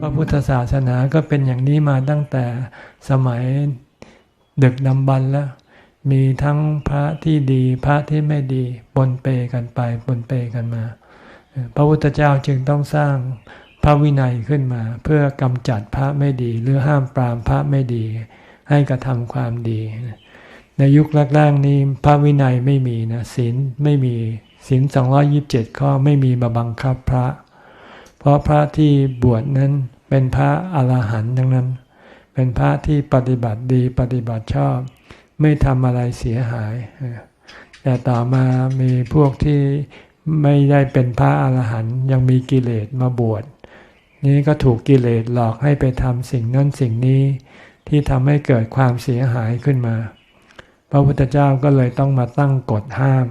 พระพุทธศาสนาก็เป็นอย่างนี้มาตั้งแต่สมัยดึกดำบรรพ์แล้ว มีทั้งพระที่ดีพระที่ไม่ดีปนเปกันไปปนเปกันมา พระพุทธเจ้าจึงต้องสร้างพระวินัยขึ้นมา เพื่อกำจัดพระไม่ดี หรือห้ามปรามพระไม่ดี ให้กระทำความดี ในยุคแรกๆนี้พระวินัยไม่มีนะศีลไม่มีศีลสองยิบเจ็ดข้อไม่มีมาบังคับพระ เพราะพระที่บวชนั้นเป็นพระอรหันต์ทั้งนั้น เป็นพระที่ปฏิบัติดีปฏิบัติชอบ ไม่ทำอะไรเสียหาย แต่ต่อมามีพวกที่ไม่ได้เป็นพระอรหันต์ยังมีกิเลสมาบวชนี้ก็ถูกกิเลสหลอกให้ไปทำสิ่งนั้นสิ่งนี้ที่ทำให้เกิดความเสียหายขึ้นมา ระพุทธเจ้าก็เลยต้องมาตั้งกฎห้าม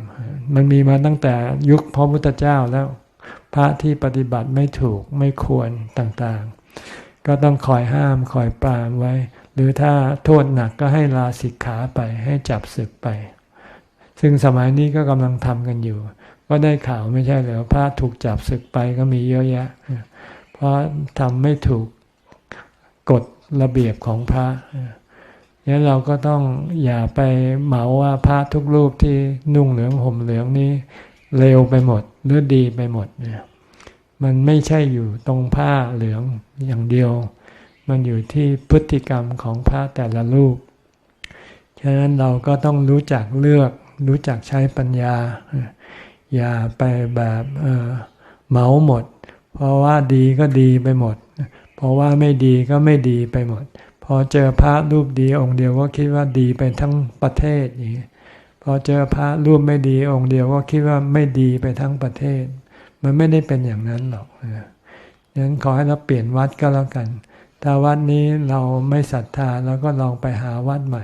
มันมีมาตั้งแต่ยุคพระพุทธเจ้าแล้ว พระที่ปฏิบัติไม่ถูกไม่ควรต่างๆ ก็ต้องคอยห้ามคอยปรามไว้ หรือถ้าโทษหนักก็ให้ลาสิกขาไปให้จับศึกไป ซึ่งสมัยนี้ก็กำลังทำกันอยู่ ก็ได้ข่าวไม่ใช่เหรอพระถูกจับศึกไปก็มีเยอะแยะ เพราะทำไม่ถูกกฎระเบียบของพระ งั้นเราก็ต้องอย่าไปเหมาว่าพระทุกรูปที่นุ่งเหลืองห่มเหลืองนี้เลวไปหมดหรือดีไปหมดเนี่ยมันไม่ใช่อยู่ตรงผ้าเหลืองอย่างเดียว มันอยู่ที่พฤติกรรมของพระแต่ละรูป ฉะนั้นเราก็ต้องรู้จักเลือก รู้จักใช้ปัญญา อย่าไปแบบเเหมาหมด เพราะว่าดีก็ดีไปหมด เพราะว่าไม่ดีก็ไม่ดีไปหมด พอเจอพระรูปดีองค์เดียวก็คิดว่าดีไปทั้งประเทศอย่างนี้พอเจอพระรูปไม่ดีองค์เดียวก็คิดว่าไม่ดีไปทั้งประเทศ มันไม่ได้เป็นอย่างนั้นหรอกดังนั้นขอให้เราเปลี่ยนวัดก็แล้วกัน ถ้าวัดนี้เราไม่ศรัทธาเราก็ลองไปหาวัดใหม่